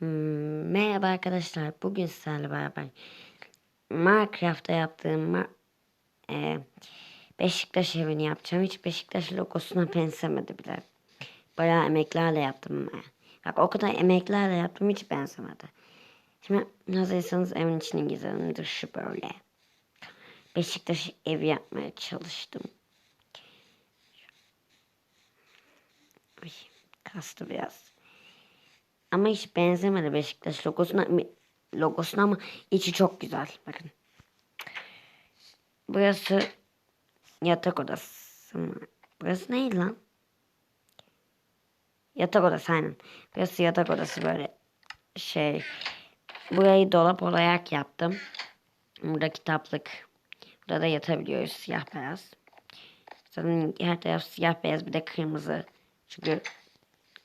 Hmm, merhaba arkadaşlar. Bugün sizlerle beraber Minecraft'ta yaptığım ma- e, Beşiktaş evini yapacağım. Hiç Beşiktaş logosuna benzemedi bile. Bayağı emeklerle yaptım. Bak o kadar emeklerle yaptım hiç benzemedi. Şimdi hazırsanız evin içini gezelim. Dışı böyle. Beşiktaş evi yapmaya çalıştım. Ay, kastı biraz. Ama hiç benzemedi Beşiktaş logosuna, logosuna ama içi çok güzel. Bakın. Burası yatak odası? Burası neydi lan? Yatak odası aynen. Burası yatak odası böyle şey. Burayı dolap olarak yaptım. Burada kitaplık. Burada da yatabiliyoruz siyah beyaz. Zaten her taraf siyah beyaz bir de kırmızı. Çünkü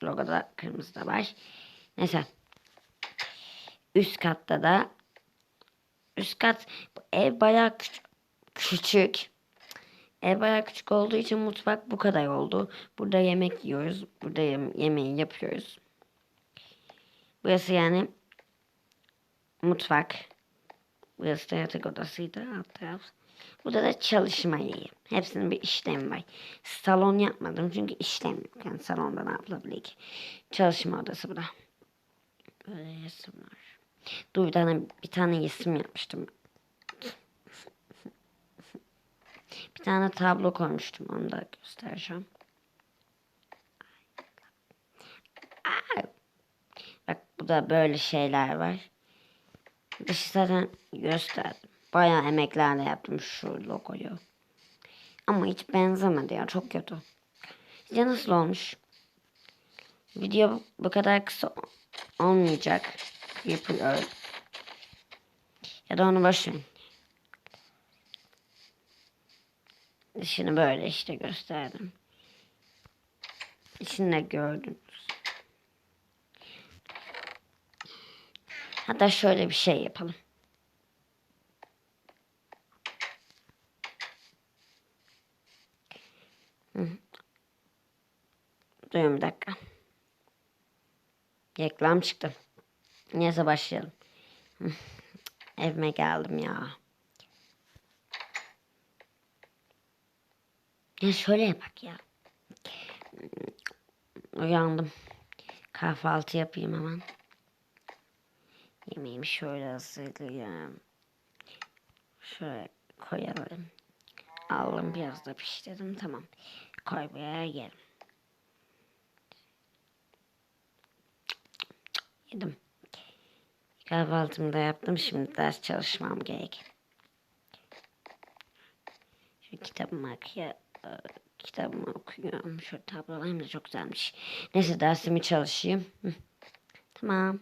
logoda kırmızı da var. Neyse. Üst katta da üst kat ev bayağı küçük, küçük. Ev bayağı küçük olduğu için mutfak bu kadar oldu. Burada yemek yiyoruz. Burada yem- yemeği yapıyoruz. Burası yani mutfak. Burası da yatak odasıydı alt taraf. Burada da çalışma yeri. Hepsinin bir işlemi var. Salon yapmadım çünkü işlem yok. Yani salonda ne yapılabilir ki? Çalışma odası bu da. Böyle resimler. Dur bir tane, bir tane resim yapmıştım. Bir tane tablo koymuştum. Onu da göstereceğim. Aa! Bak bu da böyle şeyler var. Dışı zaten gösterdim. Bayağı emeklerle yaptım şu logoyu. Ama hiç benzemedi ya. Çok kötü. Sizce nasıl olmuş? Video bu kadar kısa olmayacak. Yapıyor. Ya da onu verin. Dışını böyle işte gösterdim. İçini de gördünüz. Hatta şöyle bir şey yapalım. Duyun bir dakika. Reklam çıktı. Neyse başlayalım. Evime geldim ya. Ya şöyle yapak ya. Uyandım. Kahvaltı yapayım hemen. Yemeğimi şöyle hazırlayayım. Şöyle koyalım. Aldım biraz da pişirdim. Tamam. Koy buraya yerim. Yedim. Kahvaltımı da yaptım. Şimdi ders çalışmam gerek. Şu kitabımı okuyor. Kitabımı okuyorum. Şu tablolarım da çok güzelmiş. Neyse dersimi çalışayım. Tamam.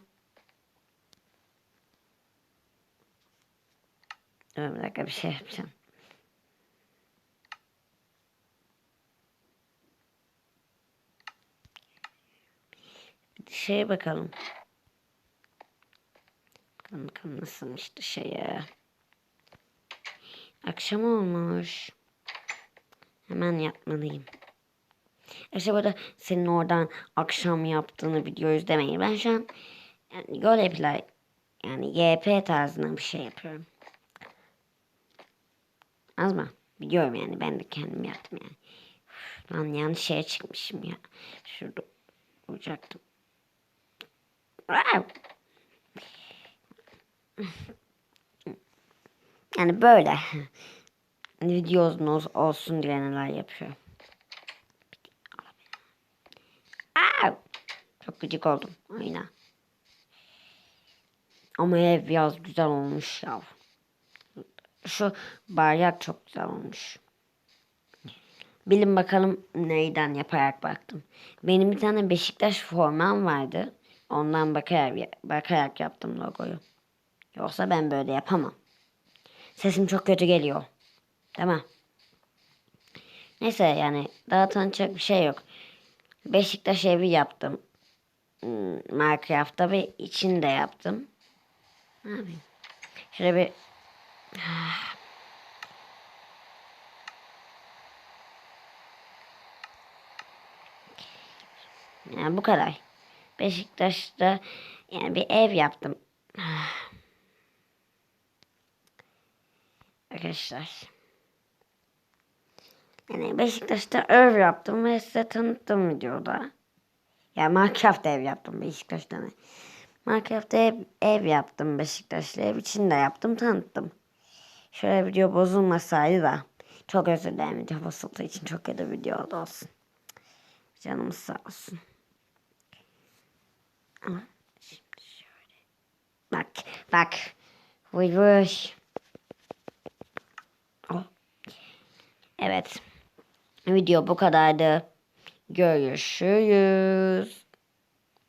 Dur bir dakika bir şey yapacağım. Bir şeye bakalım. Nasılmış dışarı. Akşam olmuş. Hemen yapmalıyım. İşte burada senin oradan akşam yaptığını video izlemeyin. Ben şu an yani roleplay yani YP tarzında bir şey yapıyorum. Az mı? Biliyorum yani ben de kendim yaptım yani. Üf, Lan yanlış şeye çıkmışım ya. Şurada olacaktım. Wow. Yani böyle. Video uzun ol- olsun diye neler yapıyor. Aa! Çok gıcık oldum. Aynen. Ama ev biraz güzel olmuş ya. Şu bardak çok güzel olmuş. Bilin bakalım neyden yaparak baktım. Benim bir tane Beşiktaş formam vardı. Ondan bakarak, bakarak yaptım logoyu. Yoksa ben böyle yapamam. Sesim çok kötü geliyor. Değil mi? Neyse yani daha tanıtacak bir şey yok. Beşiktaş evi yaptım. Hmm, Minecraft'ta ve içinde yaptım. Ne yapayım? Şöyle bir Yani bu kadar. Beşiktaş'ta Yani bir ev yaptım. Arkadaşlar. Yani Beşiktaş'ta ev yaptım ve size tanıttım videoda. Yani Minecraft ev yaptım Beşiktaş'ta. ne? Minecraft ev, ev yaptım Beşiktaş'ta. Ev içinde yaptım tanıttım. Şöyle video bozulmasaydı da. Çok özür dilerim video bozulduğu için çok kötü video oldu olsun. Canımız sağ olsun. Ama şimdi şöyle. Bak bak. Vıy vıy. Evet. Video bu kadardı. Görüşürüz.